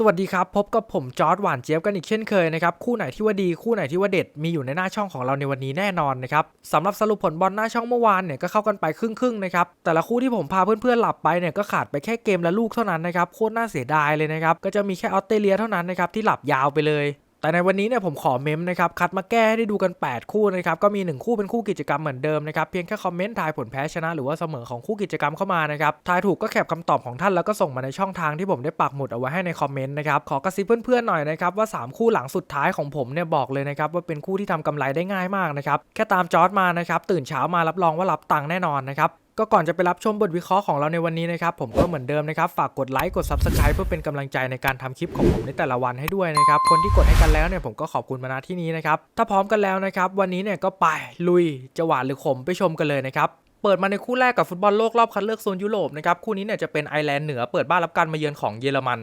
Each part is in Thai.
สวัสดีครับ พบกับผมจอร์ดหวานเจี๊ยบกันอีกเช่นเคยนะครับ คู่ไหนที่ว่าดีคู่ไหนที่ว่าเด็ดมีอยู่ในหน้าช่องของเราในวันนี้แน่นอนนะครับสำหรับสรุปผลบอลหน้าช่องเมื่อวานเนี่ยก็เข้ากันไปครึ่งๆนะครับแต่ละคู่ที่ผมพาเพื่อนๆหลับไปเนี่ยก็ขาดไปแค่เกมละลูกเท่านั้นนะครับโคตรน่าเสียดายเลยนะครับก็จะมีแค่ออสเตรเลียเท่านั้นนะครับที่หลับยาวไปเลย แต่ในวันนี้เนี่ยผมขอเมมนะครับคัดมาแก้ให้ได้ดูกัน 8 คู่นะครับก็มี 1 คู่เป็นคู่กิจกรรมเหมือนเดิมนะครับเพียงแค่คอมเมนต์ทายผลแพ้ชนะ หรือว่าเสมอของคู่กิจกรรมเข้ามานะครับทายถูกก็แคปคำตอบของท่านแล้วก็ส่งมาในช่องทางที่ผมได้ปักหมุดเอาไว้ให้ในคอมเมนต์นะครับขอกระซิบเพื่อนๆหน่อยนะครับว่า 3 คู่หลังสุดท้ายของผมเนี่ยบอกเลยนะครับว่าเป็นคู่ที่ทำกำไรได้ง่ายมากนะครับแค่ตามจอร์ดมานะครับตื่นเช้ามารับรองว่ารับตังค์แน่นอนนะครับ ก็ก่อนจะไปรับชมบทวิเคราะห์ของเราในวันนี้นะครับผมก็เหมือนเดิมนะครับฝากกดไลค์กด Subscribe เพื่อเป็นกำลังใจในการทำคลิปของผมในแต่ละวันให้ด้วยนะครับคนที่กดให้กันแล้วเนี่ยผมก็ขอบคุณมาณที่นี้นะครับถ้าพร้อมกันแล้วนะครับวันนี้เนี่ยก็ไปลุยจะหวานหรือขมไปชมกันเลยนะครับเปิดมาในคู่แรกกับฟุตบอลโลกรอบคัดเลือกโซนยุโรปนะครับคู่นี้เนี่ยจะเป็นไอร์แลนด์เหนือเปิดบ้านรับการมาเยือนของเยอรมัน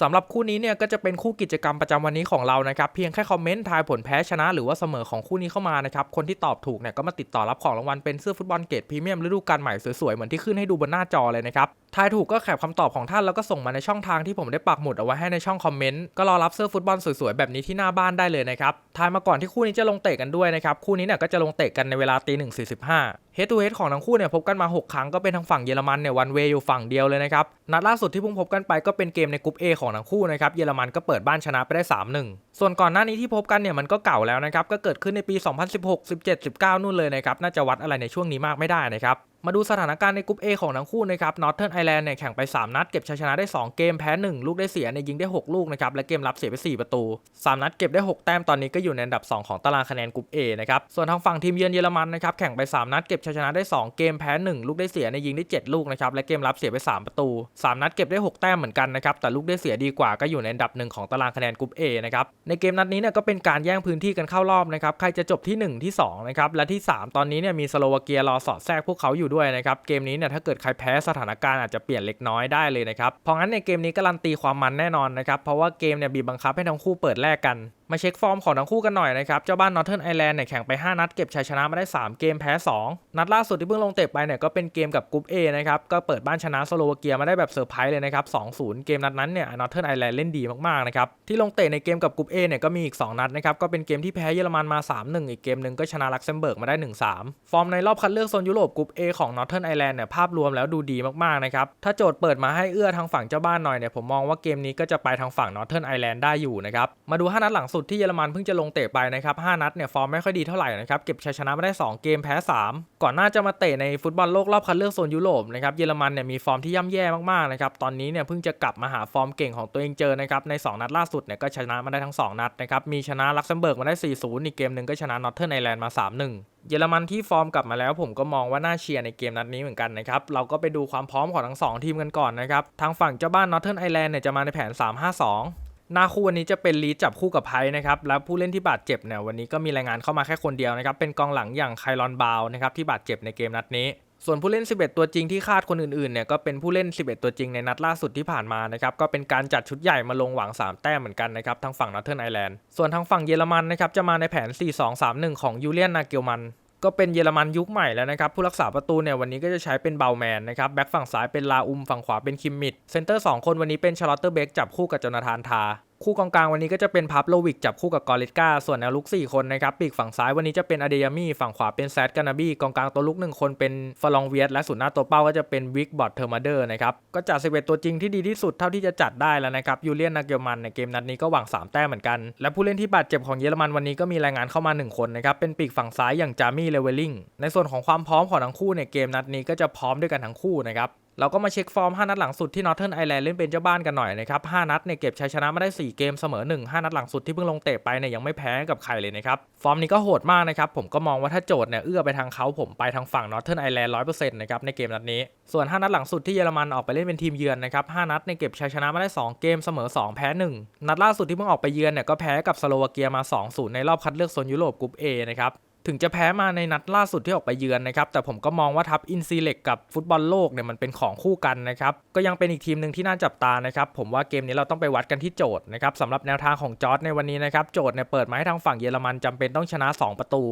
สำหรับคู่นี้เนี่ยก็จะเป็นคู่กิจกรรมประจำวันนี้ของเรานะครับเพียงแค่คอมเมนต์ทายผลแพ้ชนะ หรือว่าเสมอของคู่นี้เข้ามานะครับคนที่ตอบถูกเนี่ยก็มาติดต่อรับของรางวัลเป็นเสื้อฟุตบอลเกรดพรีเมียมฤดูกาลใหม่สวยๆเหมือนที่ขึ้นให้ดูบนหน้าจอเลยนะครับทายถูกก็แคปคำตอบของท่านแล้วก็ส่งมาในช่องทางที่ผมได้ปักหมุดเอาไว้ให้ในช่องคอมเมนต์ก็รอรับเสื้อฟุตบอลสวยๆแบบนี้ที่หน้าบ้านได้เลยนะครับทายมาก่อนที่คู่นี้จะลงเตะกันด้วยนะครับคู่นี้เนี่ยก็จะลงเตะกันในเวลาตีหนึ่งสี่สิบห้าเฮดทูเฮดของทั้งคู่เนี่ยพบกันมา 6 ครั้งก็เป็นทางฝั่งเยอรมันเนี่ยวันเวย์อยู่ฝั่งเดียวเลยนะครับนัดล่าสุดที่เพิ่งพบกันไปก็เป็นเกมในกลุ่ม A ของทั้งคู่นะครับ เยอรมันก็เปิดบ้านชนะไปได้ 3-1 ส่วนก่อนหน้านี้ที่พบกันเนี่ยมันก็เก่าแล้วนะครับก็เกิดขึ้นในปี 2016 17 19 นู่นเลยนะครับน่าจะวัดอะไรในช่วงนี้มากไม่ได้นะครับมาดูสถานการณ์ในกลุ่ม A ของทั้งคู่นะครับ Northern Ireland เนี่ยแข่งไป 3 นัดเก็บชัยชนะได้ 2 เกมแพ้ 1 ลูกได้เสียเนี่ยยิงได้ 6 ลูกนะครับและเกมรับเสียไป 4 ประตู 3 นัดเก็บได้ 6 แต้มตอนนี้ก็อยู่ในอันดับ 2 ของตารางคะแนนกลุ่ม A นะครับส่วนทางฝั่งทีมเยือนเยอรมันนะครับแข่งไป 3 นัดเก็บชัยชนะได้ 2 เกมแพ้ 1 ลูกได้เสียเนี่ยยิงได้ 7 ลูกนะครับและเกมรับเสียไป 3 ประตู 3 นัดเก็บได้ 6 แต้มเหมือนกันนะครับแต่ลูกได้เสียดีกว่าก็อยู่ในอันดับหนึ่งของตารางคะแนนกลุ่ม A นะครับในเกมนัดนี้เนี่ยก็เป็นการแย่งพื้นที่กันเข้ารอบนะครับ ใครจะจบที่ 1 ที่2นะครับ และที่ 3 ตอนนี้เนี่ยมีสโลวาเกียรอสอดแทรกพวกเขาอยู่ด้วยนะครับ เกมนี้เนี่ยถ้าเกิดใครแพ้สถานการณ์อาจจะเปลี่ยนเล็กน้อยได้เลยนะครับ เพราะงั้นในเกมนี้การันตีความมันแน่นอนนะครับ เพราะว่าเกมเนี่ยบีบบังคับให้ทั้งคู่เปิดแลกกันมาเช็คฟอร์มของทั้งคู่กันหน่อยนะครับ เจ้าบ้าน Northern Ireland เนี่ยแข่งไป 5 นัดเก็บชัยชนะมาได้ 3 เกมแพ้ 2 นัดล่าสุดที่เพิ่งลงเตะไปเนี่ยก็เป็นเกมกับกรุ๊ป A นะครับ ก็เปิดบ้านชนะสโลวาเกียมาได้แบบเซอร์ไพรส์เลยนะครับ 2-0 เกมนัดนั้นเนี่ย Northern Ireland เล่นดีมากๆนะครับ ที่ลงเตะในเกมกับกรุ๊ป A เนี่ยก็มีอีก 2 นัดนะครับ ก็เป็นเกมที่แพ้เยอรมันมา 3-1 อีกเกมหนึ่งก็ชนะลักเซมเบิร์กมาได้ 1-3 ฟอร์มในรอบคัดเลือกโซนยุโรปกรุ๊ป A ของ Northern Ireland เนี่ยภาพรวมแล้วดูดีมากๆนะครับถ้าโจทย์เปิดมาให้เอื้อทางฝั่งเจ้าบ้านหน่อยเนี่ยผมมองว่าเกมนี้ก็จะไปทางฝั่ง Northern Ireland ได้อยู่นะครับมาดู5นัดหลังสุดที่เยอรมันเพิ่งจะลงเตะไปนะครับ5นัดเนี่ยฟอร์มไม่ค่อยดีเท่าไหร่นะครับเก็บชัยชนะมาได้ 2 เกมแพ้ 3 ก่อนหน้าจะมาเตะในฟุตบอลโลกรอบคัดเลือกโซนยุโรปนะครับเยอรมันเนี่ยมีฟอร์มที่ย่ำแย่มากๆนะครับตอนนี้เนี่ยเพิ่งจะกลับมาหาฟอร์มเก่งของตัวเองเจอนะครับใน 2 นัดล่าสุดเนี่ยก็ชนะมาได้ทั้ง 2 นัดนะครับมีชนะลักเซมเบิร์กมาได้ 4-0 อีกเกมหนึ่งก็ชนะนอร์เทิร์นไอแลนด์มา 3-1เยอรมันที่ฟอร์มกลับมาแล้วผมก็มองว่าน่าเชียร์ในเกมนัดนี้เหมือนกันนะครับ เราก็ไปดูความพร้อมของทั้ง 2 ทีมกันก่อนนะครับ ทางฝั่งเจ้าบ้าน Northern Ireland เนี่ยจะมาในแผน 3-5-2 หน้าคู่วันนี้จะเป็นลีดจับคู่กับไพ่นะครับแล้วผู้เล่นที่บาดเจ็บเนี่ยวันนี้ก็มีรายงานเข้ามาแค่คนเดียวนะครับเป็นกองหลังอย่างไคลอนบาวนะครับที่บาดเจ็บในเกมนัดนี้ ส่วนผู้เล่น 11 ตัวจริงที่คาดคนอื่นๆเนี่ยก็เป็นผู้เล่น 11 ตัวจริงในนัดล่าสุดที่ผ่านมานะครับก็เป็นการจัดชุดใหญ่มาลงหวัง 3 แต้มเหมือนกันนะครับทางฝั่ง Northern Ireland ส่วนทางฝั่งเยอรมันนะครับจะมาในแผน 4-2-3-1 ของยูเลียนนาเกลมัน ก็เป็นเยอรมันยุคใหม่แล้วนะครับ ผู้รักษาประตูเนี่ยวันนี้ก็จะใช้เป็นเบลแมนนะครับแบ็กฝั่งซ้ายเป็นลาอุมฝั่งขวาเป็นคิมมิดเซนเตอร์2คนวันนี้เป็นชาร์ลอตเตอร์เบกจับคู่กับโจนาธานทา คู่กองกลางวันนี้ก็จะเป็นพับโลวิกจับคู่กับกอริสกาส่วนแนวลุก 4 คนนะครับปีกฝั่งซ้ายวันนี้จะเป็นอเดยามี่ฝั่งขวาเป็นแซดกานาบีกองกลางตัวลุก 1 คนเป็นฟลองเวียตและศูนย์หน้าตัวเป้าก็จะเป็นวิกบอดเทอร์มาเดอร์นะครับก็จัด11ตัวจริงที่ดีที่สุดเท่าที่จะจัดได้แล้วนะครับยูเลียนนาเกลมันในเกมนัดนี้ก็หวัง 3 แต้มเหมือนกัน และผู้เล่นที่บาดเจ็บของเยอรมันวันนี้ก็มีรายงานเข้ามา 1 คนนะครับเป็นปีกฝั่งซ้ายอย่างจามี่เลเวลลิงในส่วนของความพร้อมของทั้งคู่ในเกมนัดนี้ก็จะพร้อมด้วยกันทั้งคู่นะครับ เราก็มาเช็คฟอร์ม 5 นัดหลังสุดที่ Northern Ireland เล่นเป็นเจ้าบ้านกันหน่อยนะครับ 5 นัดเนี่ยเก็บชัยชนะมาได้ 4 เกมเสมอ 1 5 นัดหลังสุดที่เพิ่งลงเตะไปเนี่ยยังไม่แพ้กับใครเลยนะครับ ฟอร์มนี้ก็โหดมากนะครับ ผมก็มองว่าถ้าโจทย์เนี่ยเอื้อไปทางเขาผมไปทางฝั่ง Northern Ireland 100%นะครับในเกมนัดนี้ ส่วน 5 นัดหลังสุดที่เยอรมันออกไปเล่นเป็นทีมเยือนนะครับ 5 นัดเนี่ยเก็บชัยชนะมาได้ 2 เกมเสมอ 2 แพ้ 1 นัดล่าสุดที่เพิ่งออกไปเยือนเนี่ยก็แพ้กับสโลวาเกียมา 2-0 ในรอบคัดเลือกโซนยุโรปกลุ่ม A นะครับ ถึงจะแพ้มาในนัดล่าสุดที่ออกไปเยือนนะครับ แต่ผมก็มองว่าทัพอินซีเล็กกับฟุตบอลโลกเนี่ยมันเป็นของคู่กันนะครับ ก็ยังเป็นอีกทีมหนึ่งที่น่าจับตานะครับ ผมว่าเกมนี้เราต้องไปวัดกันที่โจทย์นะครับสำหรับแนวทางของจอร์ดในวันนี้นะครับ โจทย์เนี่ยเปิดมาให้ทางฝั่งเยอรมันจำเป็นต้องชนะ 2 ประตู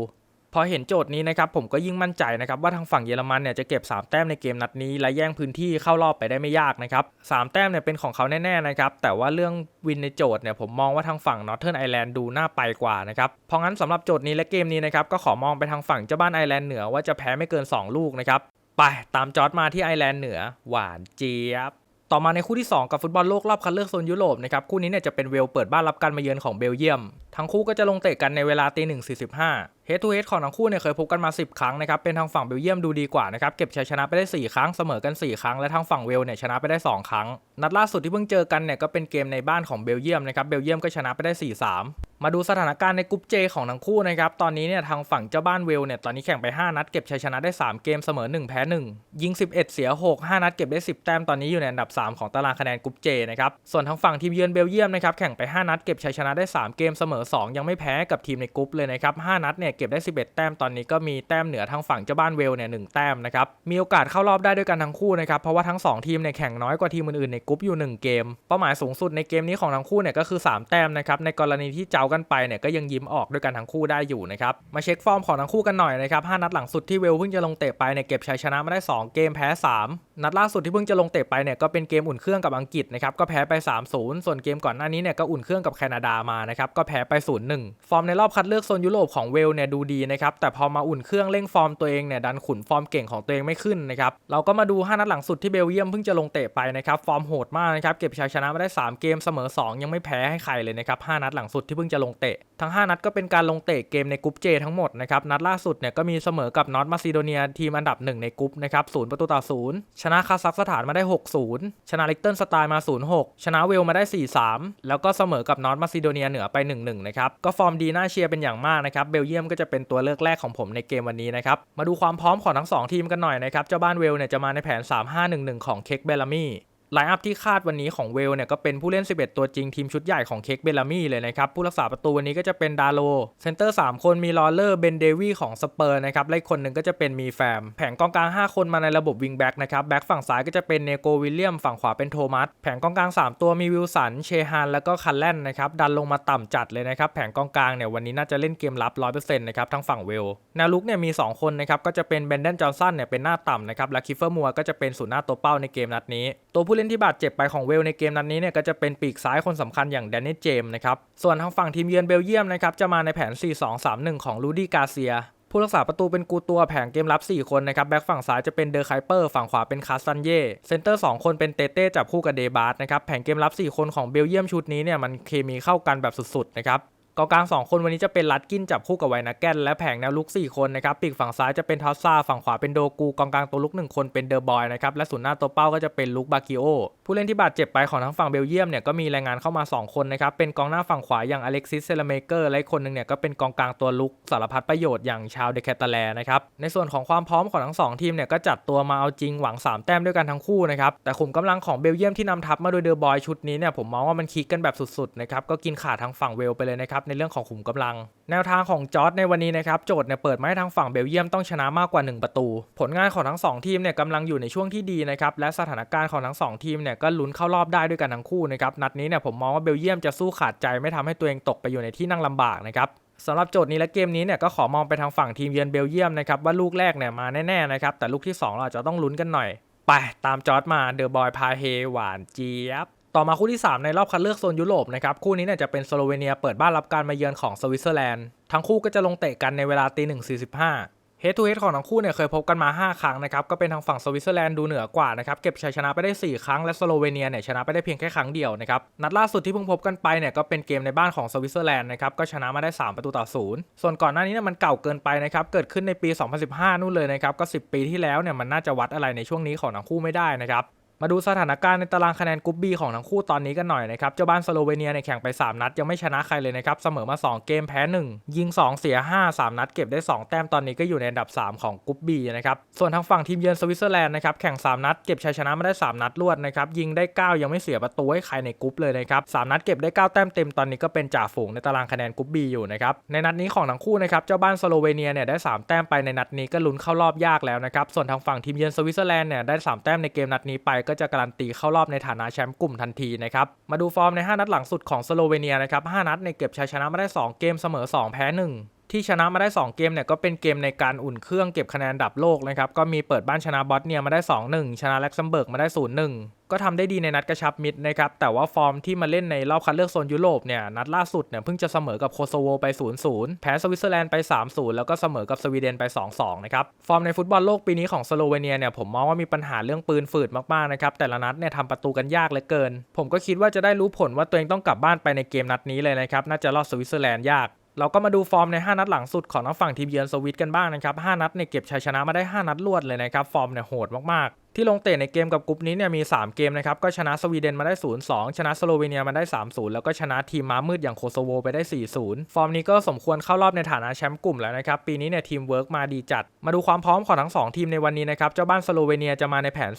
พอเห็นโจทย์นี้นะครับผมก็ยิ่งมั่นใจนะครับว่าทางฝั่งเยอรมันเนี่ยจะเก็บ 3 แต้มในเกมนัดนี้ และแย่งพื้นที่เข้ารอบไปได้ไม่ยากนะครับสามแต้มเนี่ยเป็นของเขาแน่ๆนะครับแต่ว่าเรื่องวินในโจทย์เนี่ยผมมองว่าทางฝั่งนอร์เทิร์นไอแลนด์ดูน่าไปกว่านะครับเพราะงั้นสำหรับโจทย์นี้และเกมนี้นะครับก็ขอมองไปทางฝั่งเจ้าบ้านไอแลนด์เหนือว่าจะแพ้ไม่เกิน 2 ลูกนะครับไปตามจอร์ดมาที่ไอแลนด์เหนือ หวานเจี๊ยบต่อมาในคู่ที่ 2 กับฟุตบอลโลกรอบคัดเลือกโซนยุโรปนะครับคู่นี้เนี่ยจะเป็นเวลเปิดบ้านรับการมาเยือนของเบลเยียม ทั้งคู่ก็จะลงเตะกันในเวลาตีหนึ่งสี่สิบห้า เฮดทูเฮดของทั้งคู่เนี่ยเคยพบกันมา 10 ครั้งนะครับ เป็นทางฝั่งเบลเยียมดูดีกว่านะครับ เก็บชัยชนะไปได้ 4 ครั้ง เสมอกัน 4 ครั้ง และทางฝั่งเวลเนี่ยชนะไปได้ 2 ครั้ง นัดล่าสุดที่เพิ่งเจอกันเนี่ยก็เป็นเกมในบ้านของเบลเยียมนะครับ เบลเยียมก็ชนะไปได้ 4-3มาดูสถานการณ์ในกรุ๊ปเจของทั้งคู่นะครับ ตอนนี้เนี่ยทางฝั่งเจ้าบ้านเวลเนี่ยตอนนี้แข่งไป 5 นัดเก็บชัยชนะได้ 3 เกมเสมอ 1 แพ้ 1 ยิง 11 เสีย 6 5 นัดเก็บได้ 10 แต้มตอนนี้อยู่ในอันดับ 3 ของตารางคะแนนกรุ๊ปเจนะครับ ส่วนทางฝั่งทีมเยือนเบลเยียมนะครับแข่งไป 5 นัดเก็บชัยชนะได้ 3 เกมเสมอ 2 ยังไม่แพ้กับทีมในกรุ๊ปเลยนะครับ 5 นัดเนี่ยเก็บได้ 11 แต้มตอนนี้ก็มีแต้มเหนือทางฝั่งเจ้าบ้านเวลเนี่ยหแต้มนะครับ มีโอกาสเข้ารอบได้ด้วยกันทั้งคู่นะครับ เพราะว่าทั้งสองทีมเนี่ยแข่งน้อยกว่าทีมอื่นๆในกรุ๊ปอยู่ 1 เกม เป้าหมายสูงสุดในเกมนี้ของทั้งคู่เนี่ยก็คือ 3 แต้มนะครับในกรณีที่เจ้ากันไปเนี่ยก็ยังยิ้มออกด้วยกันทั้งคู่ได้อยู่นะครับมาเช็คฟอร์มของทั้งคู่กันหน่อยนะครับ5นัดหลังสุดที่เวลเพิ่งจะลงเตะไปเนี่ยเก็บชัยชนะมาได้ 2 เกมแพ้ 3 นัดล่าสุดที่เพิ่งจะลงเตะไปเนี่ยก็เป็นเกมอุ่นเครื่องกับอังกฤษนะครับก็แพ้ไป 3-0 ส่วนเกมก่อนหน้านี้เนี่ยก็อุ่นเครื่องกับแคนาดามานะครับก็แพ้ไป 0-1 ฟอร์มในรอบคัดเลือกโซนยุโรปของเวลเนี่ยดูดีนะครับแต่พอมาอุ่นเครื่องเร่งฟอร์มตัวเองเนี่ยดันขุนฟอร์มเก่งของตัวเองไม่ขึ้นนะครับเราก็มาดู 5 นัดหลังสุดที่เบลเยียมเพิ่งจะลงเตะไปนะครับฟอร์มโหดมากนะครับเก็บชัยชนะมาได้ 3 เกมเสมอ 2 ยังไม่แพ้ให้ใครเลยนะครับ5นัดหลังสุดที่เพิ่งจะลงเตะ ทั้ง 5 นัดก็เป็นการลงเตะเกมในกรุ๊ปเจทั้งหมดนะครับ นัดล่าสุดเนี่ยก็มีเสมอกับนอตมาซิโดเนียทีมอันดับ 1 ในกรุ๊ปนะครับศูนย์ประตูต่อศูนย์ชนะคาซัคสถานมาได้ 6-0 ชนะลิกเติลสไตล์มา 0-6 ชนะเวลมาได้ 4-3 แล้วก็เสมอกับนอตมาซิโดเนียเหนือไป 1-1 นะครับ ก็ฟอร์มดีน่าเชียร์เป็นอย่างมากนะครับ เบลเยียมก็จะเป็นตัวเลือกแรกของผมในเกมวันนี้นะครับ มาดูความพร้อมของทั้ง 2 ทีมกันหน่อยนะครับ เจ้าบ้านเวลเนี่ยจะมาในแผน 3-5-1-1 ของเค้กเบลลามี่ ไลน์อัพที่คาดวันนี้ของเวลเนี่ยก็เป็นผู้เล่น 11 ตัวจริงทีมชุดใหญ่ของเค้กเบลลามี่เลยนะครับ ผู้รักษาประตูวันนี้ก็จะเป็นดาโลเซนเตอร์ 3 คนมีลอเลอร์เบนเดวี่ของสเปอร์นะครับและคนหนึ่งก็จะเป็นมีแฟม แผงกองกลาง 5 คนมาในระบบวิงแบ็กนะครับแบ็กฝั่งซ้ายก็จะเป็นเนโกวิลเลียมฝั่งขวาเป็นโทมัสแผงกองกลาง 3 ตัวมีวิลสันเชฮานแล้วก็คันแลนนะครับดันลงมาต่ำจัดเลยนะครับแผงกองกลางเนี่ยวันนี้น่าจะเล่นเกมรับ100%นะครับทั้งฝั่งเวลแนวลุกเนี่ยมี 2 คนนะครับก็จะเป็นเบนเดนจอห์นสันเนี่ยเป็นหน้าต่ำนะครับและคิฟเฟอร์มัวก็จะเป็นศูนย์หน้าตัวเป้าในเกมนัดนี้ตัวผู้เลนที่บาดเจ็บไปของเวลในเกมนัดนนี้เนี่ยก็จะเป็นปีกซ้ายคนสำคัญอย่างแดนนี่เจมส์นะครับ ส่วนทางฝั่งทีมเยือนเบลเยียมนะครับจะมาในแผน 4-2-3-1 ของลูดี้กาเซียผู้รักษาประตูเป็นกูตัวแผงเกมรับ 4 คนนะครับ แบ็กฝั่งซ้ายจะเป็นเดอร์ไคเปอร์ ฝั่งขวาเป็นคาสันเย่เซนเตอร์ 2 คนเป็นเตเต้จับคู่กับเดบาร์สนะครับ แผงเกมรับ 4 คนของเบลเยียมชุดนี้เนี่ยมันเคมีเข้ากันแบบสุดๆนะครับ กองกลาง2คนวันนี้จะเป็นลัดกินจับคู่กับไวนาแกนและแผงแนวลุก 4 คนนะครับปีกฝั่งซ้ายจะเป็นทอสซาฝั่งขวาเป็นโดกูกองกลางตัวลุก 1 คนเป็นเดอร์บอยนะครับและศูนย์หน้าตัวเป้าก็จะเป็นลุกบากิโอผู้เล่นที่บาดเจ็บไปของทั้งฝั่งเบลเยียมเนี่ยก็มีรายงานเข้ามา 2 คนนะครับเป็นกองหน้าฝั่งขวาอย่างอเล็กซิสเซลเมเกอร์และคนหนึ่งเนี่ยก็เป็นกองกลางตัวลุกสารพัดประโยชน์อย่างชาวเดคตาแลนะครับในส่วนของความพร้อมของทั้ง2ทีมเนี่ยก็จัดตัวมาเอาจริงหวัง 3 แต้มด้วยกันทั้งคู่นะครับแต่ขุมกำลังของเบลเยียมที่นำทัพมาโดยเดอร์บอยชุดนี้เนี่ยผมมองว่ามันคิกกันแบบสุดๆนะครับก็กินขาดทางฝั่งเวลไปเลยนะครับในเรื่องของขุมกำลัง แนวทางของจอร์ดในวันนี้นะครับโจทย์เนี่ยเปิดมาให้ทางฝั่งเบลเยียมต้องชนะมากกว่า 1 ประตู ผลงานของทั้ง 2 ทีมเนี่ยกำลังอยู่ในช่วงที่ดีนะครับและสถานการณ์ของทั้ง 2 ทีมเนี่ยก็ลุ้นเข้ารอบได้ด้วยกันทั้งคู่นะครับนัดนี้เนี่ยผมมองว่าเบลเยียมจะสู้ขาดใจไม่ทำให้ตัวเองตกไปอยู่ในที่นั่งลำบากนะครับสำหรับโจทย์นี้และเกมนี้เนี่ยก็ขอมองไปทางฝั่งทีมเยือนเบลเยียมนะครับว่าลูกแรกเนี่ยมาแน่ๆนะครับแต่ลูกที่2เราจจะต้องลุ้นกันหน่อยไปตามจอร์ดมาเดอะบอยพาเฮหวานเจี๊ยบ ต่อมาคู่ที่ 3 ในรอบคัดเลือกโซนยุโรปนะครับคู่นี้เนี่ยจะเป็นสโลเวเนียเปิดบ้านรับการมาเยือนของสวิตเซอร์แลนด์ทั้งคู่ก็จะลงเตะกันในเวลาตีหนึ่งสี่สิบห้าเฮดทูเฮดของทั้งคู่เนี่ยเคยพบกันมา 5 ครั้งนะครับก็เป็นทางฝั่งสวิตเซอร์แลนด์ดูเหนือกว่านะครับเก็บชัยชนะไปได้ 4 ครั้งและสโลเวเนียเนี่ยชนะไปได้เพียงแค่ครั้งเดียวนะครับนัดล่าสุดที่เพิ่งพบกันไปเนี่ยก็เป็นเกมในบ้านของสวิตเซอร์แลนด์นะครับก็ชนะมาได้ 3 ประตูต่อศูนย์ส่วนก่อนหน้านี้เนี่ยมันเก่าเกินไปนะครับเกิดขึ้นในปี 2015 นู่นเลยนะครับก็ 10 ปีที่แล้วเนี่ยมันน่าจะวัดอะไรในช่วงนี้ของทั้งคู่ไม่ได้นะครับ มาดูสถานการณ์ในตารางคะแนนกรุ๊ปบีของทั้งคู่ตอนนี้กันหน่อยนะครับ เจ้าบ้านสโลเวเนียเนี่ยแข่งไป 3 นัด ยังไม่ชนะใครเลยนะครับ เสมอมา 2 เกมแพ้ 1 ยิง 2 เสีย 5 3 นัดเก็บได้ 2 แต้มตอนนี้ก็อยู่ในอันดับ 3 ของกรุ๊ปบีนะครับ ส่วนทางฝั่งทีมเยือนสวิตเซอร์แลนด์นะครับแข่ง 3 นัด เก็บชัยชนะมาได้ 3 นัดรวดนะครับยิงได้ 9 ยังไม่เสียประตูให้ใครในกรุ๊ปเลยนะครับ3นัดเก็บได้ 9 แต้มเต็มตอนนี้ก็เป็นจ่าฝูงในตารางคะแนนกรุ๊ปบีอยู่นะครับในนัดนี้ของทั้งคู่นะครับเจ้าบ้านสโลเวเนียเนี่ยได้ 3 แต้มไปในนัดนี้ก็ลุ้นเข้ารอบยากแล้วนะครับส่วนทางฝั่งทีมเยือนสวิตเซอร์แลนด์เนี่ยได้ 3 แต้มในเกมนัดนี้ไปก็จะการันตีเข้ารอบในฐานะแชมป์กลุ่มทันทีนะครับ มาดูฟอร์มใน 5 นัดหลังสุดของสโลเวเนียนะครับ 5 นัดในเก็บชัยชนะมาได้ 2 เกมเสมอ 2 แพ้ 1 ที่ชนะมาได้ 2 เกมเนี่ยก็เป็นเกมในการอุ่นเครื่องเก็บคะแนนดับโลกนะครับก็มีเปิดบ้านชนะบอสเนียมาได้ 2-1 ชนะเล็กซัมเบิร์กมาได้ 0-1 ก็ทำได้ดีในนัดกระชับมิตรนะครับแต่ว่าฟอร์มที่มาเล่นในรอบคัดเลือกโซนยุโรปเนี่ยนัดล่าสุดเนี่ยเพิ่งจะเสมอกับโคโซโวไป 0-0 แพ้สวิตเซอร์แลนด์ไป 3-0 แล้วก็เสมอกับสวีเดนไป 2-2 นะครับฟอร์มในฟุตบอลโลกปีนี้ของสโลเวเนียเนี่ยผมมองว่ามีปัญหาเรื่องปืนฝืดมากๆนะครับแต่ละนัดเนี่ยทำประตูกันยากเหลือเกิน ผมก็คิดว่าจะได้รู้ผลว่าตัวเองต้องกลับบ้านไปในเกมนัดนี้เลยนะครับน่าจะรอดสวิตเซอร์แลนด์ยาก เราก็มาดูฟอร์มใน 5 นัดหลังสุดของทางฝั่งทีมเยือนสวิตกันบ้างนะครับ5นัดเนี่ยเก็บชัยชนะมาได้ 5 นัดรวดเลยนะครับ ฟอร์มเนี่ยโหดมากๆ ที่ลงเตะในเกมกับกลุ่มนี้เนี่ยมี 3 เกมนะครับ ก็ชนะสวีเดนมาได้ 0-2 ชนะสโลเวเนียมาได้ 3-0 แล้วก็ชนะทีมม้ามืดอย่างโคโซโวไปได้ 4-0 ฟอร์มนี้ก็สมควรเข้ารอบในฐานะแชมป์กลุ่มแล้วนะครับ ปีนี้เนี่ยทีมเวิร์กมาดีจัด มาดูความพร้อมของทั้ง 2 ทีมในวันนี้นะครับ เจ้าบ้านสโลเวเนียจะมาในแผน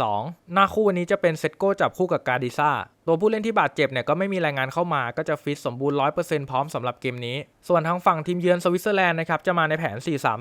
4-4-2 หน้าคู่วันนี้จะเป็นเซตโก้จับคู่กับกาดิซ่า ตัวผู้เล่นที่บาดเจ็บเนี่ยก็ไม่มีรายงานเข้ามาก็จะฟิตสมบูรณ์100%พร้อมสำหรับเกมนี้ ส่วนทางฝั่งทีมเยือนสวิตเซอร์แลนด์นะครับจะมาในแผน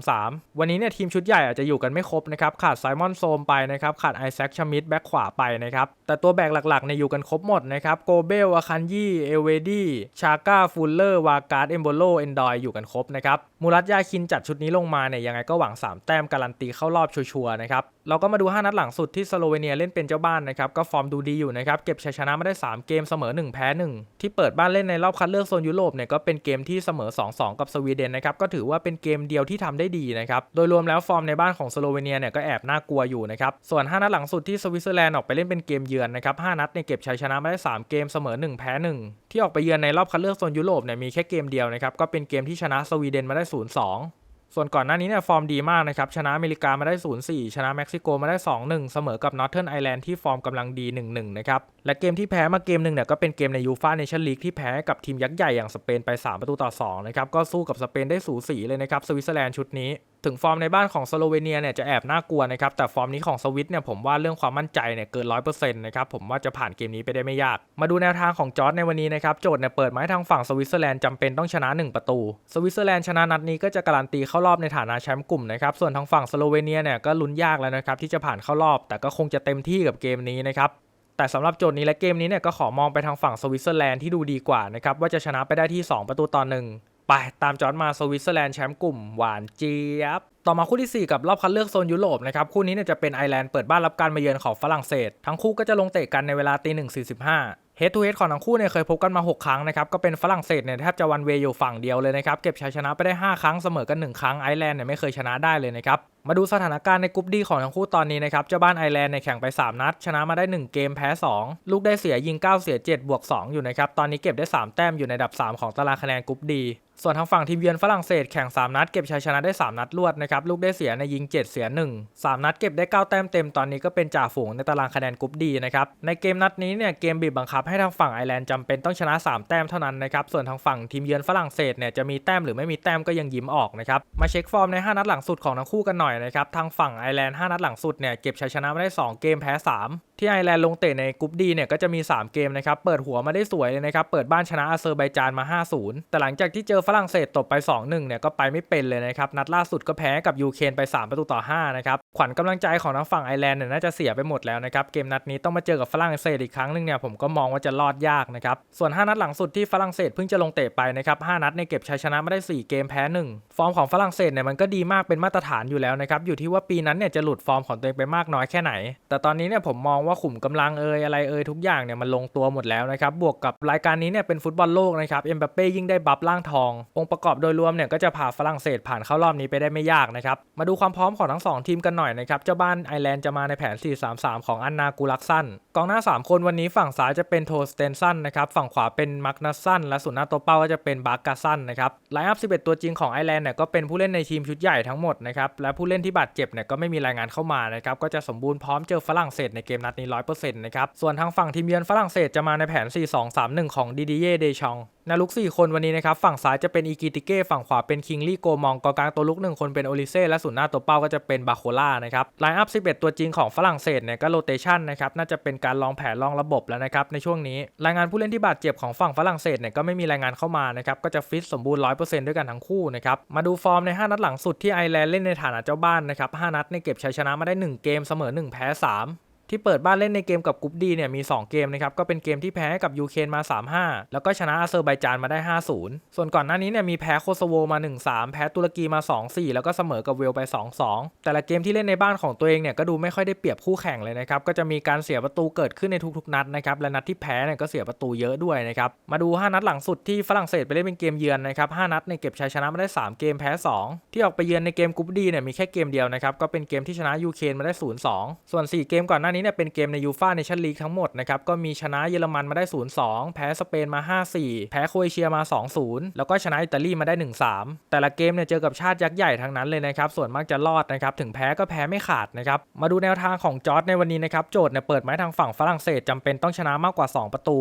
4-3-3 วันนี้เนี่ยทีมชุดใหญ่อาจจะอยู่กันไม่ครบนะครับขาดไซมอนโซมไปนะครับขาดไอแซคชมิดแบ็คขวาไปนะครับแต่ตัวแบกหลักๆเนี่ยอยู่กันครบหมดนะครับโกเบลอาคันยี่เอเวดี้ชาก้าฟูลเลอร์วาการ์ดเอมโบโลเอนดอยอยู่กันครบนะครับ มูรัตยาคินจัดชุดนี้ลงมาเนี่ยยังไงก็หวัง 3 แต้มการันตีเข้ารอบชัวร์ๆนะครับเราก็มาดู 5 นัดหลังสุดที่สโลเวเนียเล่นเป็นเจ้าบ้านนะครับก็ฟอร์มดูดีอยู่นะครับเก็บชัยชนะมาได้ 3 เกมเสมอ 1 แพ้ 1 ที่เปิดบ้านเล่นในรอบคัดเลือกโซนยุโรปเนี่ยก็เป็นเกมที่เสมอ 2-2 กับสวีเดนนะครับก็ถือว่าเป็นเกมเดียวที่ทำได้ดีนะครับโดยรวมแล้วฟอร์มในบ้านของสโลเวเนียเนี่ยก็แอบน่ากลัวอยู่นะครับส่วน 5 นัดหลังสุดที่สวิตเซอร์แลนด์ออกไปเล่นเป็นเกมเยือนนะครับ5นัดเนี่ยเก็บชัยชนะมาได้ 3 เกมเสมอ 1 แพ้ 1 ที่ออกไปเยือนในรอบคัดเลือกโซนยุโรปเนี่ยมีแค่เกมเดียวนะครับก็เป็นเกมที่ชนะสวีเดนมาได้0-2ส่วนก่อนหน้านี้เนี่ยฟอร์มดีมากนะครับ ชนะอเมริกามาได้ 0-4 ชนะเม็กซิโกมาได้ 2-1 เสมอกับนอร์เทิร์นไอแลนด์ที่ฟอร์มกำลังดี 1-1 นะครับ และเกมที่แพ้มาเกมหนึ่งเนี่ยก็เป็นเกมในยูฟ่าเนชั่นลีกที่แพ้กับทีมยักษ์ใหญ่อย่างสเปนไป 3 ประตูต่อ 2 นะครับ ก็สู้กับสเปนได้สูสีเลยนะครับ สวิตเซอร์แลนด์ชุดนี้ถึงฟอร์มในบ้านของสโลเวเนียเนี่ยจะแอบน่ากลัวนะครับ แต่ฟอร์มนี้ของสวิตเนี่ยผมว่าเรื่องความมั่นใจเนี่ยเกิน100%นะครับ ผมว่าจะผ่านเกมนี้ไปได้ไม่ยาก มาดูแนวทางของจอร์ดในวันนี้นะครับ โจทย์เนี่ยเปิดมาให้ทางฝั่งสวิตเซอร์แลนด์จำเป็นต้องชนะ 1 ประตู สวิตเซอร์แลนด์ชนะนัดนี้ก็จะการันตีเข้ารอบในฐานะแชมป์กลุ่มนะครับ ส่วนทางฝั่งสโลเวเนียเนี่ยก็ลุ้นยากแล้วนะครับที่จะผ่านเข้ารอบ แต่ก็คงจะเต็มที่กับเกมนี้นะครับแต่สำหรับโจทย์นี้และเกมนี้เนี่ยก็ขอมองไปทางฝั่งสวิตเซอร์แลนด์ที่ดูดีกว่านะครับว่าจะชนะไปได้ที่ 2 ประตูต่อหนึ่ง ไปตามจอร์ดมาสวิตเซอร์แลนด์แชมป์กลุ่มหวานเจี๊ยบ ต่อมาคู่ที่ 4 กับรอบคัดเลือกโซนยุโรปนะครับ คู่นี้เนี่ยจะเป็นไอร์แลนด์เปิดบ้านรับการมาเยือนของฝรั่งเศส ทั้งคู่ก็จะลงเตะกันในเวลาตีหนึ่งสี่สิบห้าเฮดทูเฮดของทั้งคู่เนี่ยเคยพบกันมา 6 ครั้งนะครับ ก็เป็นฝรั่งเศสเนี่ยแทบจะวันเวอยู่ฝั่งเดียวเลยนะครับ เก็บชัยชนะไปได้ 5 ครั้งเสมอกัน 1 ครั้งไอร์แลนด์เนี่ยไม่เคยชนะได้เลยนะครับ มาดูสถานการณ์ในกรุ๊ปดีของทั้งคู่ตอนนี้นะครับเจ้าบ้านไอร์แลนด์เนี่ยแข่งไป 3 นัด ชนะมาได้ 1 เกมแพ้ 2 ลูกได้เสียยิง 9 เสีย7บวก2อยู่นะครับตอนนี้เก็บได้ 3 แต้มอยู่ในอันดับ 3 ของตารางคะแนนกรุ๊ปดี ส่วนทางฝั่งทีมเยือนฝรั่งเศสแข่ง 3 นัดเก็บชัยชนะได้ 3 นัดรวดนะครับ ลูกได้เสียในยิง 7 เสีย 1 3 นัดเก็บได้ 9 แต้มเต็มตอนนี้ก็เป็นจ่าฝูงในตารางคะแนนกรุ๊ปดีนะครับ ในเกมนัดนี้เนี่ยเกมบีบบังคับให้ทางฝั่งไอร์แลนด์จำเป็นต้องชนะ 3 แต้มเท่านั้นนะครับ ส่วนทางฝั่งทีมเยือนฝรั่งเศสเนี่ยจะมีแต้มหรือไม่มีแต้มก็ยังยิ้มออกนะครับ มาเช็คฟอร์มใน 5 นัดหลังสุดของทั้งคู่กันหน่อยนะครับ ทางฝั่งไอร์แลนด์ 5 นัดหลังสุดเนี่ยเก็บชัยชนะมาได้ 2 เกมแพ้ 3ที่ไอร์แลนด์ลงเตะในกรุ๊ปดีเนี่ยก็จะมี 3 เกมนะครับ เปิดหัวมาได้สวยเลยนะครับ เปิดบ้านชนะอาเซอร์ไบจานมา 5-0 แต่หลังจากที่เจอฝรั่งเศสตบไป 2-1เนี่ยก็ไปไม่เป็นเลยนะครับนัดล่าสุดก็แพ้กับยูเครนไป 3 ประตูต่อ 5 นะครับ ขวัญกำลังใจของทางฝั่งไอร์แลนด์เนี่ยน่าจะเสียไปหมดแล้วนะครับ เกมนัดนี้ต้องมาเจอกับฝรั่งเศสอีกครั้งหนึ่งเนี่ยผมก็มองว่าจะรอดยากนะครับ ส่วน 5 นัดหลังสุดที่ฝรั่งเศสเพิ่งจะลงเตะไปนะครับ 5 นัดในเก็บชัยชนะไมาได้ 4 เกมแพ้ 1 ฟอร์มของฝรั่งเศสเนี่ยมันก็ดีมากเป็นมาตรฐานอยู่แล้วนะครับอยู่ที่ว่าปีนั้นเนี่ยจะหลุดฟอร์มของตัวเองไปมากน้อยแค่ไหน แต่ตอนนี้เนี่ยผมมองว่าขุมกำลังเอยอะไรเอยทุกอย่างเนี่ยมันลงตัวหมดแล้วนะครับบวกกับรายการนี้เนี่ยเป็นฟุตบอลโลกนะครับเอ็มบัปเป้ยิ่งได้บัฟล่างทององค์ประกอบโดยรวมเนี่ยก็จะพาฝรั่งเศสผ่านเข้ารอบนี้ไปได้ไม่ยากนะครับ มาดูความพร้อมของทั้งสองทีมกันหน่อยนะครับ เจ้าบ้านไอร์แลนด์จะมาในแผน 4-3-3 ของอันนากูลักซันกองหน้า 3 คนวันนี้ฝั่งซ้ายจะเป็นโทสเตนซันนะครับ ฝั่งขวาเป็นมักนัสซันและส่วนหน้าตัวเป้าก็จะเป็นบาร์กาซันนะครับ ไลน์อัพ 11 ตัวจริงของไอร์แลนด์เนี่ยก็เป็นผู้เล่นในทีมชุดใหญ่ทั้งหมดนะครับ และผู้เล่นที่บาดเจ็บเนี่ยก็ไม่มีรายงานเข้ามานะครับ ก็จะสมบูรณ์พร้อมเจอฝรั่งเศสในเกมนัดนี้ 100%นะครับ ส่วนทางฝั่งทีมเยือนฝรั่งเศสจะมาในแผน 4-2-3-1 ของดิดิเย่เดชอง นาลุก 4 คนวันนี้นะครับ ฝั่งซ้ายจะเป็นอีกิติเก้ฝั่งขวาเป็นคิงลี่โกมองกองกลางตัวลุก 1 คนเป็นโอลิเซ่และศูนย์หน้าตัวเป้าก็จะเป็นบาโคล่านะครับไลน์อัพ 11 ตัวจริงของฝรั่งเศสเนี่ยก็โรเตชันนะครับน่าจะเป็นการลองแผนลองระบบแล้วนะครับในช่วงนี้รายงานผู้เล่นที่บาดเจ็บของฝั่งฝรั่งเศสเนี่ยก็ไม่มีรายงานเข้ามานะครับก็จะฟิตสมบูรณ์100%ด้วยกันทั้งคู่นะครับมาดูฟอร์มใน 5 นัดหลังสุดที่ไอร์แลนด์เล่นในฐานะเจ้าบ้านนะครับ5นัดในเก็บชัยชนะมาได้ 1 เกมเสมอ 1 แพ้ 3 ที่เปิดบ้านเล่นในเกมกับกรุ๊ปดีเนี่ยมี 2 เกมนะครับก็เป็นเกมที่แพ้กับยูเครนมา 3-5 แล้วก็ชนะอาเซอร์ไบจานมาได้ 5-0 ส่วนก่อนหน้านี้เนี่ยมีแพ้โคโซโวมา 1-3 แพ้ตุรกีมา 2-4 แล้วก็เสมอกับเวลไป 2-2 แต่ละเกมที่เล่นในบ้านของตัวเองเนี่ยก็ดูไม่ค่อยได้เปรียบคู่แข่งเลยนะครับก็จะมีการเสียประตูเกิดขึ้นในทุกๆ นัดนะครับและนัดที่แพ้เนี่ยก็เสียประตูเยอะด้วยนะครับมาดู 5 นัดหลังสุดที่ฝรั่งเศสไปเล่นเป็นเกมเยือนนะครับ5นัดในยเก็บชัยชนะมาได้ 3 เกมแพ้ 2 ที่ออกไปเยือนในเกมกรุ๊ปดีเนี่ยมีแค่เกมเดียวนะครับก็เป็นเกมที่ชนะยูเครนมาได้ 0-2 ส่วน 4 เกมก่อนหน้านี้เนี่ยเป็นเกมในยูฟ่าในชั้นลีกทั้งหมดนะครับก็มีชนะเยอรมันมาได้ 0-2 แพ้สเปนมา 5-4 แพ้โครเอเชียมา 2-0 แล้วก็ชนะอิตาลีมาได้ 1-3 แต่ละเกมเนี่ยเจอกับชาติยักษ์ใหญ่ทั้งนั้นเลยนะครับส่วนมากจะรอดนะครับถึงแพ้ก็แพ้ไม่ขาดนะครับมาดูแนวทางของจอร์ดในวันนี้นะครับโจทย์เนี่ยเปิดไม้ทางฝั่งฝรั่งเศสจำเป็นต้องชนะมากกว่า 2 ประตู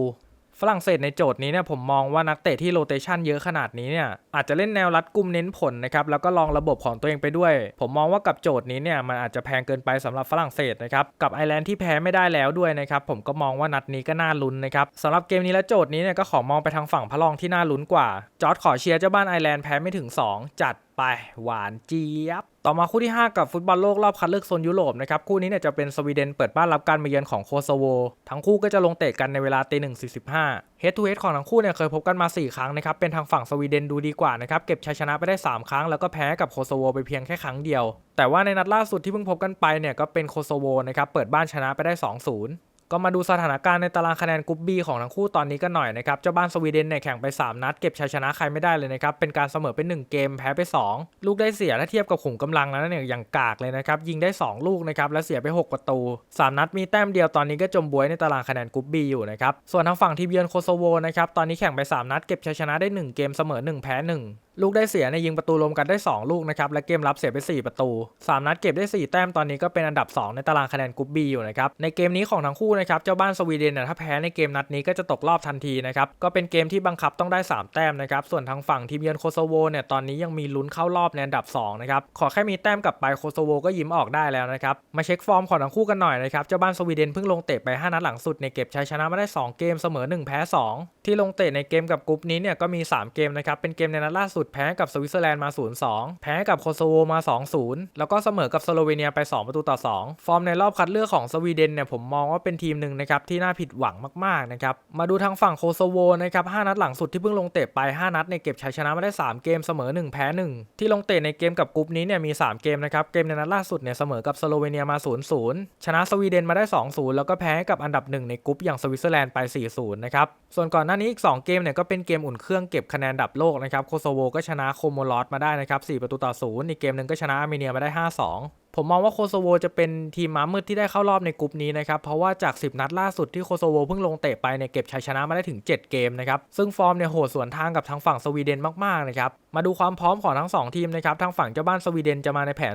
ฝรั่งเศสในโจทย์นี้เนี่ยผมมองว่านักเตะที่โรเตชันเยอะขนาดนี้เนี่ยอาจจะเล่นแนวรัดกุมเน้นผลนะครับแล้วก็ลองระบบของตัวเองไปด้วย ผมมองว่ากับโจทย์นี้เนี่ยมันอาจจะแพงเกินไปสำหรับฝรั่งเศสนะครับกับไอร์แลนด์ที่แพ้ไม่ได้แล้วด้วยนะครับผมก็มองว่านัดนี้ก็น่าลุ้นนะครับสำหรับเกมนี้และโจทย์นี้เนี่ยก็ขอมองไปทางฝั่งพระรองที่น่าลุ้นกว่าจอร์ดขอเชียร์เจ้าบ้านไอร์แลนด์แพ้ไม่ถึง 2 จัด ไปหวานเจี๊ยบ ต่อมาคู่ที่ 5 กับฟุตบอลโลกรอบคัดเลือกโซนยุโรปนะครับ คู่นี้เนี่ยจะเป็นสวีเดนเปิดบ้านรับการมาเยือนของโคโซโว ทั้งคู่ก็จะลงเตะกันในเวลาตีหนึ่งสี่สิบห้าเฮดทูเฮดของทั้งคู่เนี่ยเคยพบกันมา 4 ครั้งนะครับ เป็นทางฝั่งสวีเดนดูดีกว่านะครับ เก็บชัยชนะไปได้ 3 ครั้ง แล้วก็แพ้กับโคโซโวไปเพียงแค่ครั้งเดียว แต่ว่าในนัดล่าสุดที่เพิ่งพบกันไปเนี่ยก็เป็นโคโซโวนะครับเปิดบ้านชนะไปได้ 2-0 ก็มาดูสถานการณ์ในตารางคะแนนกรุ๊ปบีของทั้งคู่ตอนนี้กันหน่อยนะครับ เจ้าบ้านสวีเดนเนี่ยแข่งไป 3 นัด เก็บชัยชนะใครไม่ได้เลยนะครับ เป็นการเสมอเป็น 1 เกมแพ้ไป 2 ลูกได้เสียถ้าเทียบกับขุมกำลังแล้วเนี่ยอย่างกากเลยนะครับ ยิงได้ 2 ลูกนะครับ และเสียไป 6 ประตู 3 นัดมีแต้มเดียวตอนนี้ก็จมบวยในตารางคะแนนกรุ๊ปบีอยู่นะครับ ส่วนทางฝั่งทีมเยือนโคโซโวนะครับตอนนี้แข่งไป 3 นัดเก็บชัยชนะได้ 1 เกมเสมอ 1 แพ้ 1ลูกได้เสียในยยิงประตูรวมกันได้ 2 ลูกนะครับ และเกมรับเสียไป 4 ประตู 3 นัดเก็บได้ 4 แต้มตอนนี้ก็เป็นอันดับ 2 ในตารางคะแนนกรุ๊ปบีอยู่นะครับ ในเกมนี้ของทั้งคู่นะครับเจ้าบ้านสวีเดนเนี่ยถ้าแพ้ในเกมนัดนี้ก็จะตกรอบทันทีนะครับก็เป็นเกมที่บังคับต้องได้ 3 แต้มนะครับส่วนทางฝั่งทีมเยือนโคโซโวเนี่ยตอนนี้ยังมีลุ้นเข้ารอบในอันดับ2นะครับขอแค่มีแต้มกลับไปโคโซโวก็ยิ้มออกได้แล้วนะครับมาเช็คฟอร์มของทั้งคู่กันหน่อยนะครับเจ้าบ้านสวีเดนเพิ่งลงเตะไป5นัดหลังสุดในเก็บชัยชนะมาได้ 2 เกมเสมอ 1 แพ้ 2 ที่ลงเตะในเกมกับกรุ๊ปนี้เนี่ยก็มี 3 เกมนะครับเป็นเกมในนัดล่าสุดแพ้กับสวิตเซอร์แลนด์มา 0-2 แพ้กับโคโซโวมา 2-0 แล้วก็เสมอกับสโลเวเนียไป 2 ประตูต่อ 2 ฟอร์มในรอบคัดเลือกของสวีเดนเนี่ยผมมองว่าเป็นทีีมหนึ่งนะครับที่น่าผิดหวังมากๆนะครับมาดูทางฝั่งโคโซโวนะครับ5นัดหลังสุดที่เพิ่งลงเตะไป 5 นัดในเก็บชัยชนะมาได้ 3 เกมเสมอ 1 แพ้ 1 ที่ลงเตะในเกมกับกรุ๊ปนี้เนี่ยมี 3 เกมนะครับเกมในนัดล่าสุดเนี่ยเสมอกับสโลเวเนียมา 0-0 ชนะสวีเดนมาได้ 2-0 แล้วก็แพ้กับอันดับหนึ่งในกรุ๊ปอย่างสวิตเซอร์แลนด์ไป 4-0 นะครับส่วนก่อนหน้านี้อีก 2 เกมเนี่ยก็เป็นเกมอุ่นเครื่องเก็บคะแนนดับโลกนะครับโคโซโวก็ชนะโคโมลอสมาได้นะครับ4ประตูต่อ0อีกเกมหนึ่งก็ชนะอาร์เมเนียมาได้ 5-2ผมมองว่าโคโซโวจะเป็นทีมม้ามืดที่ได้เข้ารอบในกลุ่มนี้นะครับ เพราะว่าจาก 10 นัดล่าสุดที่โคโซโวเพิ่งลงเตะไปเนี่ยเก็บชัยชนะมาได้ถึง 7 เกมนะครับ ซึ่งฟอร์มเนี่ยโหดสวนทางกับทางฝั่งสวีเดนมากๆนะครับ มาดูความพร้อมของทั้ง 2 ทีมนะครับ ทางฝั่งเจ้าบ้านสวีเดนจะมาในแผน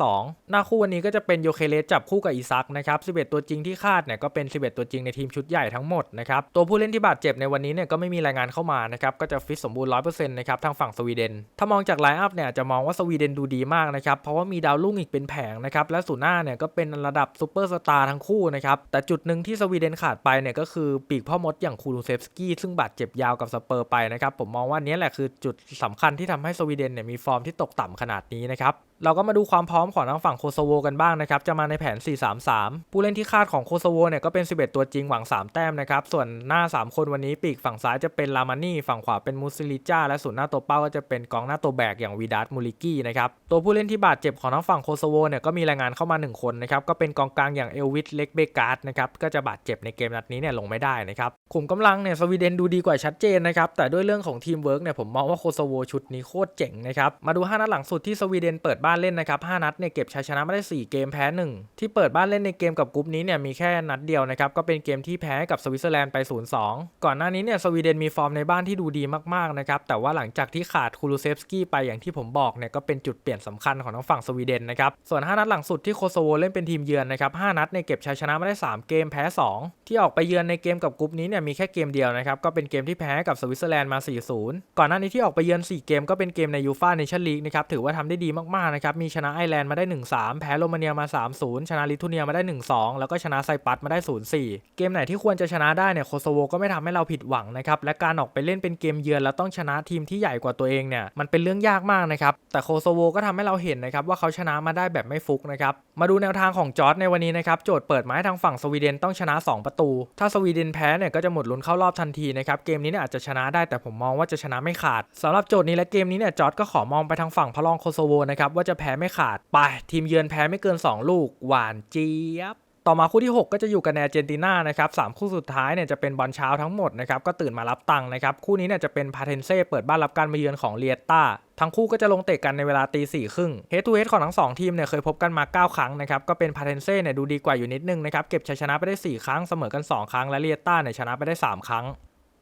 3-5-2 หน้าคู่วันนี้ก็จะเป็นโยเคเลสจับคู่กับอีซักนะครับ 11 ตัวจริงที่คาดเนี่ยก็เป็น 11 ตัวจริงในทีมชุดใหญ่ทั้งหมดนะครับตัวผู้เล่นที่บาดเจ็บในวันนี้เนี่ยก็ไม่มีรายงานเข้ามานะครับก็จะฟิตสมบูรณ์100%นะครับทางฝั่งสวีเดนถ้ามองจากไลน์อัพเนี่ยจะมองว่าสวีเดนดูดีมากนะครับเพราะว่ามีดาวรุ่งอีกเป็นแผงนะครับและศูนย์หน้าเนี่ยก็เป็นระดับซูเปอร์สตาร์ทั้งคู่นะครับแต่จุดหนึ่งที่สวีเดนขาดไปเนี่ยก็คือปีกพ่อมดอย่างคูรูเซฟสกี้ซึ่งบาดเจ็บยาวกับสเปอร์ไปนะครับผมมองว่านี้แหละคือจุดสำคัญที่ทำให้สวีเดนเนี่ยมีฟอร์มที่ตกต่ำขนาดนี้นะครับ เราก็มาดูความพร้อมของทางฝั่งโคโซโวกันบ้างนะครับ จะมาในแผน 4-3-3 ผู้เล่นที่คาดของโคโซโวเนี่ยก็เป็น 11 ตัวจริงหวัง 3 แต้มนะครับ ส่วนหน้า 3 คนวันนี้ปีกฝั่งซ้ายจะเป็นลามานี่ ฝั่งขวาเป็นมูซิลิจ้า และส่วนหน้าตัวเป้าก็จะเป็นกองหน้าตัวแบกอย่างวีดัสมูลิกี้นะครับ ตัวผู้เล่นที่บาดเจ็บของทางฝั่งโคโซโวเนี่ยก็มีรายงานเข้ามา 1 คนนะครับ ก็เป็นกองกลางอย่างเอลวิสเล็กเบการ์ดนะครับ ก็จะบาดเจ็บในเกมนัดนี้เนี่ยลงไม่ได้นะครับขุมกำลังเนี่ยสวีเดนดูดีกว่าชัดเจนนะครับ แต่ด้วยเรื่องของทีมเวิร์กเนี่ยผมมองว่าโคโซโวชุดนี้โคตรเจ๋งนะครับ มาดู5นัดหลังสุดที่สวีเดนเปิดบ้านานเล่นนะครับ5นัดเนี่ยเก็บชัยชนะมาได้ 4 เกมแพ้ 1 ที่เปิดบ้านเล่นในเกมกับกรุ๊ปนี้เนี่ยมีแค่นัดเดียวนะครับก็เป็นเกมที่แพ้กับสวิตเซอร์แลนด์ไป 0-2 ก่อนหน้านี้เนี่ยสวีเดนมีฟอร์มในบ้านที่ดูดีมากๆนะครับแต่ว่าหลังจากที่ขาดคูลูเซฟสกี้ไปอย่างที่ผมบอกเนี่ยก็เป็นจุดเปลี่ยนสำคัญของทางฝั่งสวีเดนนะครับส่วน 5 นัดหลังสุดที่โคโซโวเล่นเป็นทีมเยือนนะครับ5นัดเนี่ยเก็บชัยชนะมาได้ 3 เกมแพ้ 2 ที่ออกไปเยือนในเกมกับกรุ๊ปนี้เนี่ยมีแค่เกมเดียวนะครับก็เป็นเกมที่แพ้กับสวิตเซอร์แลนด์มา 4-0 ก่อนหน้านี้ที่ออกไปเยือน 4 เกมก็เป็นเกมในยูฟ่าเนชั่นลีกนะครับถือว่าทำได้ดีมากๆนะนะครับมีชนะไอร์แลนด์มาได้ 1-3 แพ้โรมาเนียมา 3-0 ชนะลิทัวเนียมาได้ 1-2 แล้วก็ชนะไซปรัสมาได้ 0-4 เกมไหนที่ควรจะชนะได้เนี่ยโคโซโวก็ไม่ทำให้เราผิดหวังนะครับและการออกไปเล่นเป็นเกมเยือนแล้วต้องชนะทีมที่ใหญ่กว่าตัวเองเนี่ยมันเป็นเรื่องยากมากนะครับแต่โคโซโวก็ทำให้เราเห็นนะครับว่าเขาชนะมาได้แบบไม่ฟุกนะครับมาดูแนวทางของจอร์ดในวันนี้นะครับโจทย์เปิดมาให้ทางฝั่งสวีเดนต้องชนะ 2 ประตู ถ้าสวีเดนแพ้เนี่ยก็จะหมดลุ้นเข้ารอบทันทีนะครับเกมนี้เนี่ยอาจจะชนะได้แต่ผมมองว่าจะชนะไม่ขาดสำหรับโจทย์นี้และเกมนี้เนี่ยจอร์ดก็ขอมองไปทางฝั่งพระรองโคโซโวนะครับว่าจะแพ้ไม่ขาด ไป ทีมเยือนแพ้ไม่เกิน 2 ลูก หวานเจี๊ยบต่อมาคู่ที่ 6 ก็จะอยู่กันในอาร์เจนตินานะครับสามคู่สุดท้ายเนี่ยจะเป็นบอลเช้าทั้งหมดนะครับก็ตื่นมารับตังค์นะครับคู่นี้เนี่ยจะเป็นพาเทนเซ่เปิดบ้านรับการมาเยือนของเลียต้าทั้งคู่ก็จะลงเตะกันในเวลาตีสี่ครึ่งเฮดทูเฮดของทั้งสองทีมเนี่ยเคยพบกันมา 9 ครั้งนะครับก็เป็นพาเทนเซ่เนี่ยดูดีกว่าอยู่นิดนึงนะครับเก็บชัยชนะไปได้ 4 ครั้งเสมอกัน 2 ครั้งและเลียต้าเนี่ยชนะไปได้ 3 ครั้ง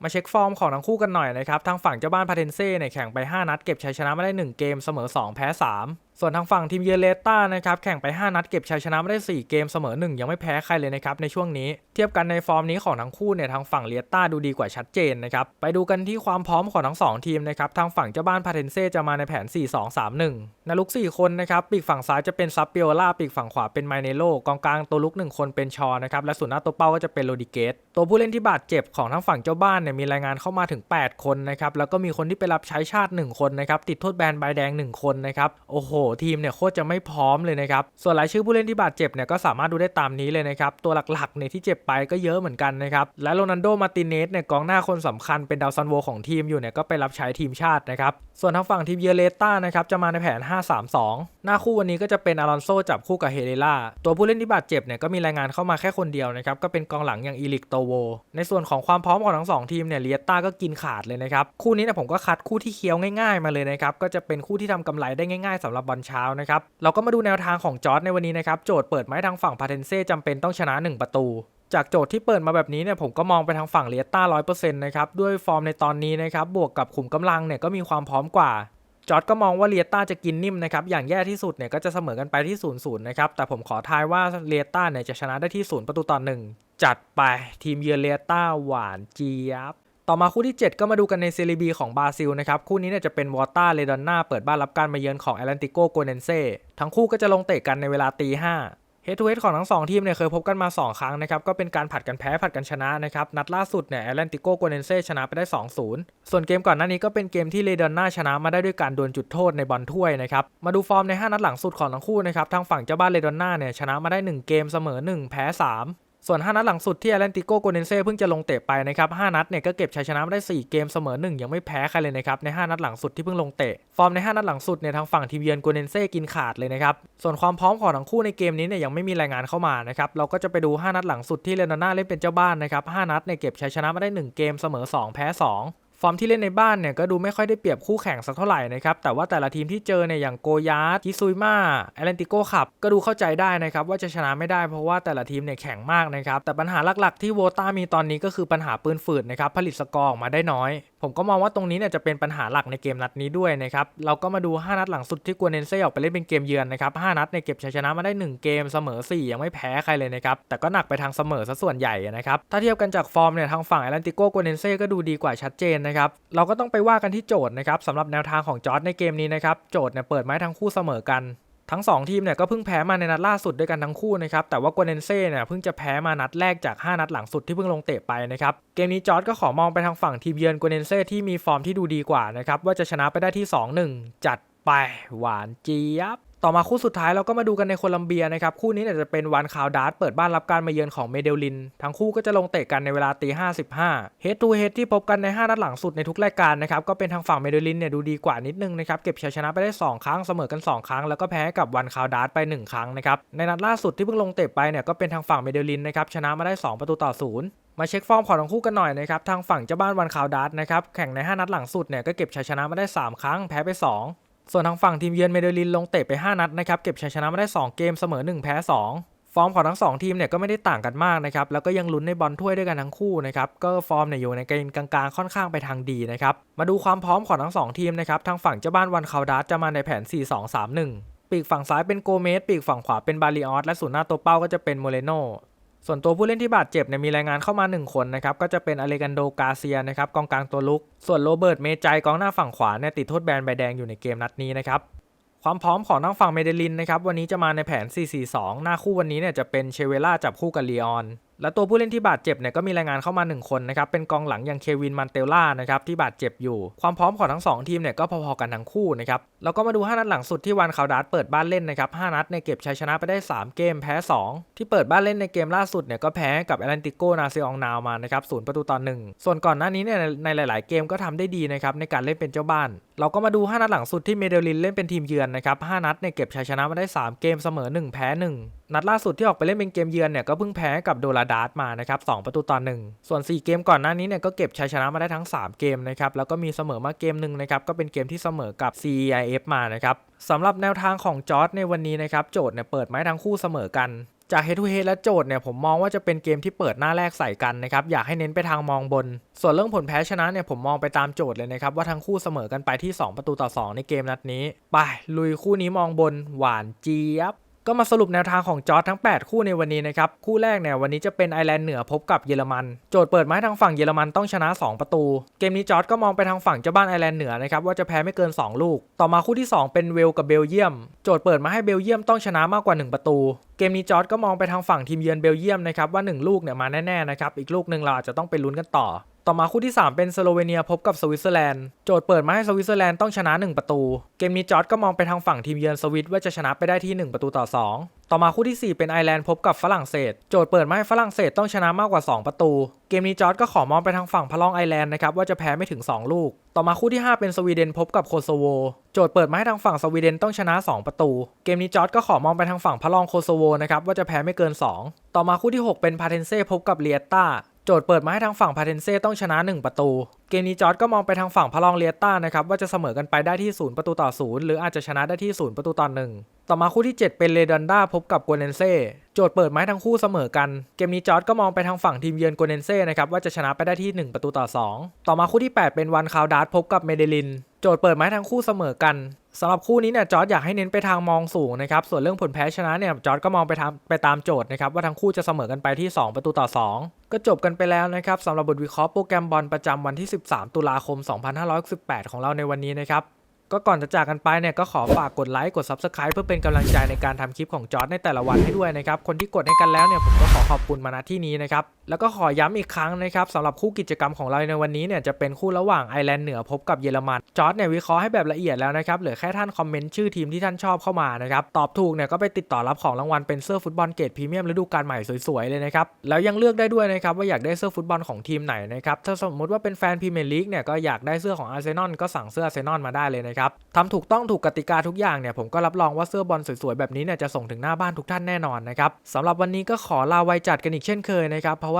มาเช็คฟอร์มของทั้งคู่กันหน่อยนะครับทางฝั่งเจ้าบ้านพาเทนเซ่เนี่ยแข่งไป 5 นัดเก็บชัยชนะมาได้ 1 เกมเสมอ 2 แพ้ 3 ส่วนทางฝั่งทีมเยเลต้านะครับแข่งไป 5 นัดเก็บชัยชนะมาได้ 4 เกมเสมอ 1 ยังไม่แพ้ใครเลยนะครับในช่วงนี้เทียบกันในฟอร์มนี้ของทั้งคู่เนี่ยทางฝั่งเลียต้าดูดีกว่าชัดเจนนะครับไปดูกันที่ความพร้อมของทั้ง 2 ทีมนะครับทางฝั่งเจ้าบ้านพาเทนเซ่จะมาในแผน 4-2-3-1นลุก 4 คนนะครับปีกฝั่งซ้ายจะเป็นซับเปียล่าปีกฝั่งขวาเป็นไมเนโลกองกลางตัวลุก 1 คนเป็นชอนะครับและส่วนหน้าตัวเป้าก็จะเป็นโรดิเกตตัวผู้เล่นที่บาดเจ็บของทั้งฝั่งเจ้าบ้านเนี่ยมีรายงานเข้ามาถึง 8 คนนะครับแล้วก็มีคนที่ไปรับใช้ชาติ 1 คนนะครับติดโทษแบนใบแดง 1 คนนะครับโอ้โหทีมเนี่ยโคตรจะไม่พร้อมเลยนะครับ ส่วนรายชื่อผู้เล่นที่บาดเจ็บเนี่ยก็สามารถดูได้ตามนี้เลยนะครับ ตัวหลักๆเนี่ยที่เจ็บไปก็เยอะเหมือนกันนะครับ และโรนัลโด มาติเนสเนี่ยกองหน้าคนสำคัญเป็นดาวซันโวของทีมอยู่เนี่ยก็ไปรับใช้ทีมชาตินะครับ ส่วนทางฝั่งทีมเยเลต้านะครับจะมาในแผน 5-3-2หน้าคู่วันนี้ก็จะเป็นอารอนโซจับคู่กับเฮเรล่าตัวผู้เล่นที่บาดเจ็บเนี่ยก็มีรายงานเข้ามาแค่คนเดียวนะครับก็เป็นกองหลังอย่างอีลิกโตโว ในส่วนของความพร้อมของทั้งสองทีมเนี่ยเลียต้าก็กินขาดเลยนะครับคู่นี้เนี่ยผมก็คัดคู่ที่เคี้ยวง่ายๆมาเลยนะครับก็จะเป็นคู่ที่ทำกำไรได้ง่ายๆสำหรับบอลเช้านะครับเราก็มาดูแนวทางของจอร์ดในวันนี้นะครับโจทย์เปิดไม้ทางฝั่งพาเทนเซ่จำเป็นต้องชนะ 1 ประตูจากโจทย์ที่เปิดมาแบบนี้เนี่ยผมก็มองไปทางฝั่งเลียต้าร้อยเปอร์เซ็นต์นะครับ ด้วยฟอร์มในตอนนี้นะครับ บวกกับขุมกำลังเนี่ยก็มีความพร้อมกว่า จอร์ดก็มองว่าเลียต้าจะกินนิ่มนะครับ อย่างแย่ที่สุดเนี่ยก็จะเสมอกันไปที่0ูนย์นะครับ แต่ผมขอทายว่าเลียต้าเนี่ยจะชนะได้ที่ 0 ประตูต่อหนึ่งจัดไปทีมเยือนเลียต้าหวานเจี๊ยบ ต่อมาคู่ที่ 7 ก็มาดูกันในเซรีบีของบราซิลนะครับ คู่นี้เนี่ยจะเป็นวอต้าเลดอนนาเปิดบ้านรับการมาเยือนของแอตแลนติโกโกเนนเซ่ทั้งคู่ก็จะลงเตะกันในเวลาตีห้า เฮดทูเฮดของทั้งสองทีมเนี่ยเคยพบกันมา 2 ครั้งนะครับก็เป็นการผัดกันแพ้ผัดกันชนะนะครับนัดล่าสุดเนี่ยแอตแลนติโกโกเนนเซ่ชนะไปได้ 2-0 ส่วนเกมก่อนหน้านี้ก็เป็นเกมที่เลดอนนาชนะมาได้ด้วยการดวลจุดโทษในบอลถ้วยนะครับมาดูฟอร์มใน 5 นัดหลังสุดของทั้งคู่นะครับทางฝั่งเจ้าบ้านเลดอนนาเนี่ยชนะมาได้ 1 เกมเสมอ 1 แพ้ 3 ส่วน 5 นัดหลังสุดที่แอตแลนติโกโกเนเซ่เพิ่งจะลงเตะไปนะครับ 5 นัดเนี่ยก็เก็บชัยชนะมาได้ 4 เกมเสมอ 1 ยังไม่แพ้ใครเลยนะครับ ใน 5 นัดหลังสุดที่เพิ่งลงเตะ ฟอร์มใน 5 นัดหลังสุดเนี่ยทางฝั่งทีมเยือนโกเนเซ่กินขาดเลยนะครับ ส่วนความพร้อมของทั้งคู่ในเกมนี้เนี่ยยังไม่มีรายงานเข้ามานะครับ เราก็จะไปดู 5 นัดหลังสุดที่เรนาน่าเล่นเป็นเจ้าบ้านนะครับ 5 นัดเนี่ยเก็บชัยชนะมาได้ 1 เกมเสมอ 2 แพ้ 2 ฟอร์มที่เล่นในบ้านเนี่ยก็ดูไม่ค่อยได้เปรียบคู่แข่งสักเท่าไหร่นะครับ แต่ว่าแต่ละทีมที่เจอเนี่ยอย่างโกยาร์ดคิซุยมาแอตแลนติโกขับ ก็ดูเข้าใจได้นะครับ ว่าจะชนะไม่ได้เพราะว่าแต่ละทีมเนี่ยแข็งมากนะครับ แต่ปัญหาหลักๆที่โวต้ามีตอนนี้ก็คือปัญหาปืนฝืดนะครับผลิตสกอร์ออกมาได้น้อย ผมก็มองว่าตรงนี้เนี่ยจะเป็นปัญหาหลักในเกมนัดนี้ด้วยนะครับเราก็มาดู 5 นัดหลังสุดที่กัวเนนเซ่ออกไปเล่นเป็นเกมเยือนนะครับ5นัดเนี่ยเก็บชัยชนะมาได้ 1 เกมเสมอ 4 ยังไม่แพ้ใครเลยนะครับแต่ก็หนักไปทางเสมอซะส่วนใหญ่นะครับถ้าเทียบกันจากฟอร์มเนี่ยทางฝั่งแอตแลนติโกกัวเนนเซ่ก็ดูดีกว่าชัดเจนนะครับ เราก็ต้องไปว่ากันที่โจทย์นะครับสำหรับแนวทางของจอร์ดในเกมนี้นะครับ โจทย์เนี่ยเปิดไม้ทั้งคู่เสมอกันทั้ง 2 ทีมเนี่ยก็เพิ่งแพ้มาในนัดล่าสุดด้วยกันทั้งคู่นะครับแต่ว่ากัวเนนเซ่เนี่ยเพิ่งจะแพ้มานัดแรกจาก 5 นัดหลังสุดที่เพิ่งลงเตะไปนะครับเกมนี้จอร์ดก็ขอมองไปทางฝั่งทีมเยือนกัวเนนเซ่ที่มีฟอร์มที่ดูดีกว่านะครับว่าจะชนะไปได้ที่ 2-1 จัดไปหวานเจี๊ยบ ต่อมาคู่สุดท้ายเราก็มาดูกันในโคลัมเบียนะครับ คู่นี้เนี่ยจะเป็นวันคาวดาร์ตเปิดบ้านรับการมาเยือนของเมเดลิน ทั้งคู่ก็จะลงเตะกันในเวลาตีห้าสิบห้าเฮดทูเฮดที่พบกันใน 5 นัดหลังสุดในทุกรายการนะครับ ก็เป็นทางฝั่งเมเดลินเนี่ยดูดีกว่านิดนึงนะครับ เก็บชัยชนะไปได้ 2 ครั้งเสมอกัน 2 ครั้ง แล้วก็แพ้กับวันคาวดาร์ตไป 1 ครั้งนะครับ ในนัดล่าสุดที่เพิ่งลงเตะไปเนี่ยก็เป็นทางฝั่งเมเดลินนะครับชนะมาได้ 2 ประตูต่อศูนย์มาเช็คฟอร์มของทั้งคู่กันหน่อยนะครับทางฝั่งเจ้าบ้านวันคาวดาร์ตนะครับแข่งใน 5 นัดหลังสุดเนี่ยก็เก็บชัยชนะมาได้ 3 ครั้งแพ้ไป 2 ส่วนทางฝั่งทีมเยือนเมเดลินลงเตะไป 5 นัดนะครับเก็บชัยชนะมาได้ 2 เกมเสมอ 1 แพ้ 2 ฟอร์มของทั้ง 2 ทีมเนี่ยก็ไม่ได้ต่างกันมากนะครับแล้วก็ยังลุ้นในบอลถ้วยด้วยกันทั้งคู่นะครับก็ฟอร์มเนี่ยอยู่ในเกณฑ์กลางๆค่อนข้างไปทางดีนะครับมาดูความพร้อมของทั้ง 2 ทีมนะครับทางฝั่งเจ้าบ้านวันคาวดาร์จะมาในแผน 4-2-3-1 ปีกฝั่งซ้ายเป็นโกเมสปีกฝั่งขวาเป็นบาลิออสและส่วนหน้าตัวเป้าก็จะเป็นโมเรโน ส่วนตัวผู้เล่นที่บาดเจ็บเนี่ยมีรายงานเข้ามา 1 คนนะครับก็จะเป็นอเลกันโดกาเซียนะครับกองกลางตัวลุก ส่วนโรเบิร์ตเมจัยกองหน้าฝั่งขวาเนี่ยติดโทษแบนใบแดงอยู่ในเกมนัดนี้นะครับความพร้อมของทางฝั่งเมเดลินนะครับวันนี้จะมาในแผน 4-4-2 หน้าคู่วันนี้เนี่ยจะเป็นเชเวล่าจับคู่กับลีออน และตัวผู้เล่นที่บาดเจ็บเนี่ยก็มีรายงานเข้ามา 1 คนนะครับ เป็นกองหลังอย่างเควินมันเตล่านะครับที่บาดเจ็บอยู่ ความพร้อมของทั้ง 2 ทีมเนี่ยก็พอๆกันทั้งคู่นะครับแล้วก็มาดู 5 นัดหลังสุดที่วันคาวดาร์เปิดบ้านเล่นนะครับ 5 นัดในเก็บชัยชนะไปได้ 3 เกมแพ้ 2 ที่เปิดบ้านเล่นในเกมล่าสุดเนี่ยก็แพ้กับแอตแลนติโกนาเซองนาวมานะครับศูนย์ประตูต่อหนึ่งส่วนก่อนหน้านี้เนี่ยในหลาย ๆ เกมก็ทำได้ดีนะครับในการเล่นเป็นเจ้าบ้าน เราก็มาดู 5 นัดหลังสุดที่เมเดลินเล่นเป็นทีมเยือนนะครับ 5 นัดเนี่ยเก็บชัยชนะมาได้ 3 เกมเสมอ 1 แพ้ 1 นัดล่าสุดที่ออกไปเล่นเป็นเกมเยือนเนี่ยก็เพิ่งแพ้กับโดราดาร์ตมานะครับ2ประตูต่อ1ส่วน 4 เกมก่อนหน้านี้เนี่ยก็เก็บชัยชนะมาได้ทั้ง 3 เกมนะครับแล้วก็มีเสมอมาเกมหนึ่งนะครับก็เป็นเกมที่เสมอกับ CIF มานะครับสำหรับแนวทางของจอร์ดในวันนี้นะครับโจทย์เนี่ยเปิดไม้ทั้งคู่เสมอกันจาก head to h e และโจทย์เนี่ยผมมองว่าจะเป็นเกมที่เปิดหน้าแรกใส่กันนะครับอยากให้เน้นไปทางมองบน ส่วนเรื่องผลแพ้ชนะเนี่ยผมมองไปตามโจทย์เลยนะครับว่าทั้งคู่เสมอกันไปที่ 2 ประตูต่อ 2 ในเกมนัดนี้ ไปลุยคู่นี้มองบนหวานเจี๊ยบ ก็มาสรุปแนวทางของจอร์ดทั้ง 8 คู่ในวันนี้นะครับ คู่แรกเนี่ยวันนี้จะเป็นไอร์แลนด์เหนือพบกับเยอรมัน โจทย์เปิดไมาให้ทางฝั่งเยอรมันต้องชนะ 2 ประตู เกมนี้จอร์ดก็มองไปทางฝั่งเจ้าบ้านไอร์แลนด์เหนือนะครับว่าจะแพ้ไม่เกิน 2 ลูก ต่อมาคู่ที่ 2 เป็นเวลกับเบลเยียม โจทย์เปิดมาให้เบลเยียมต้องชนะมากกว่า 1 ประตูเกมนี้จอร์ดก็มองไปทางฝั่งทีมเยือนเบลเยียมนะครับว่า 1 ลูกเนี่ยมาแน่ๆนะครับอีกลูกหนึ่งเราอาจจะต้องไปลุ้นกันต่อ ต่อมาคู่ที่ 3 เป็นสโลเวเนียพบกับสวิตเซอร์แลนด์โจทย์เปิดมาให้สวิตเซอร์แลนด์ต้องชนะ 1 ประตู เกมนี้จอร์ดก็มองไปทางฝั่งทีมเยือนสวิตว่าจะชนะไปได้ที่ 1 ประตูต่อ 2 ต่อมาคู่ที่ 4 เป็นไอร์แลนด์พบกับฝรั่งเศส โจทย์เปิดมาให้ฝรั่งเศสต้องชนะมากกว่า 2 ประตู เกมนี้จอร์ดก็ขอมองไปทางฝั่งพะลองไอร์แลนด์นะครับว่าจะแพ้ไม่ถึง 2 ลูก ต่อมาคู่ที่ 5 เป็นสวีเดนพบกับโคโซโว โจทย์เปิดมาให้ทางฝั่งสวีเดนต้องชนะ 2 ประตู เกมนี้จอร์ดก็ขอมองไปทางฝั่งพะลองโคโซโวนะครับว่าจะแพ้ไม่เกิน 2 ต่อมาคู่ที่ 6 เป็นพาเทนเซ่พบกับเลียต้าโจทย์เปิดมาให้ทางฝั่งพาเทนเซ่ต้องชนะ 1 ประตู เกมนี้จอร์ดก็มองไปทางฝั่งพะลองเลียต้านะครับว่าจะเสมอกันไปได้ที่ 0 ประตูต่อ 0 หรืออาจจะชนะได้ที่ 0 ประตูต่อ1 ต่อมาคู่ที่ 7 เป็นเรดอนด้าพบกับโกเนนเซ่โจทย์เปิดไม้ทั้งคู่เสมอกัน เกมนี้จอร์ดก็มองไปทางฝั่งทีมเยือนโกเนนเซ่นะครับว่าจะชนะไปได้ที่ 1 ประตูต่อ 2 ต่อมาคู่ที่ 8 เป็นวันคาวดาร์ตพบกับเมเดลิน โจทย์เปิดไม้ทั้งคู่เสมอกันสำหรับคู่นี้เนี่ยจอร์ดอยากให้เน้นไปทางมองสูงนะครับส่วนเรื่องผลแพ้ชนะเนี่ยจอร์ดก็มองไปทางไปตามโจทย์นะครับว่าทั้งคู่จะเสมอกันไปที่ 2 ประตูต่อ 2 ก็จบกันไปแล้วนะครับสำหรับบทวิเคราะห์โปรแกรมบอลประจำวันที่ 13 ตุลาคม 2568ของเราในวันนี้นะครับ ก็ก่อนจะจากกันไปเนี่ยก็ขอฝากกดไลค์กด Subscribe เพื่อเป็นกำลังใจในการทำคลิปของจอร์ดในแต่ละวันให้ด้วยนะครับ คนที่กดให้กันแล้วเนี่ยผมก็ขอขอบคุณมาณที่นี้นะครับ แล้วก็ขอย้ำอีกครั้งนะครับสำหรับคู่กิจกรรมของเราในวันนี้เนี่ยจะเป็นคู่ระหว่างไอร์แลนด์เหนือพบกับเยอรมันจอร์ดเนี่ยวิเคราะห์ให้แบบละเอียดแล้วนะครับเหลือแค่ท่านคอมเมนต์ชื่อทีมที่ท่านชอบเข้ามานะครับตอบถูกเนี่ยก็ไปติดต่อรับของรางวัลเป็นเสื้อฟุตบอลเกรดพรีเมียมฤดูกาลใหม่สวยๆเลยนะครับแล้วยังเลือกได้ด้วยนะครับว่าอยากได้เสื้อฟุตบอลของทีมไหนนะครับถ้าสมมติว่าเป็นแฟนพรีเมียร์ลีกเนี่ยก็อยากได้เสื้อของอาร์เซนอลก็สั่งเสื้ออาร์เซนอลมาได้เลยนะครับทำถูกต้องถูกกติกาทุกอย่างเนี่ยผมก็รับรองว่าเสื้อบอลสวยๆแบบนี้เนี่ยจะส่งถึงหน้าบ้านทุกท่านแน่นอนนะครับสำหรับวันนี้ก็ขอลาไวจัดกันอีกเช่นเคยนะครับเพราะว่า